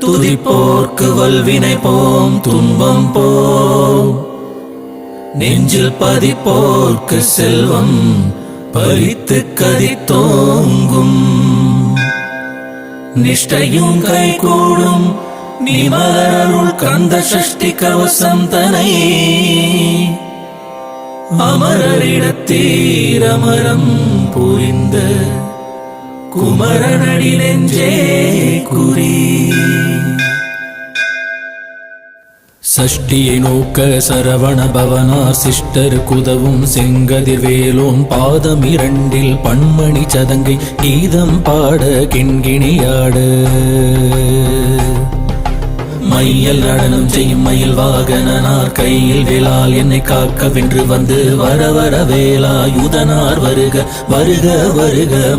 துதிப்போர்க்கு வல்வினை போம் துன்பம் போம். நெஞ்சில் பதிப்போர்க்கு செல்வம் பறித்து கதி தோங்கும் நிஷ்டையும் கை கூடும் நிமலருள் கந்த சஷ்டி கவசம் தனை. அமரரிடத்தீரமரம் புரிந்த குமரனடி நெஞ்சே. சஷ்டியை நோக்க சரவண பவனார் சிஷ்டர் குதவும் செங்கதிர் வேலோன் பாதம் இரண்டில் பண்மணி சதங்கை கீதம் பாட கிண்கிணியாடு. மையல் நடனம் செய்யும் மயில் வாகனனார் கையில் வேளால் என்னை காக்க வென்று வந்து வர வர வேலாயுதனார் வருக வருக வருக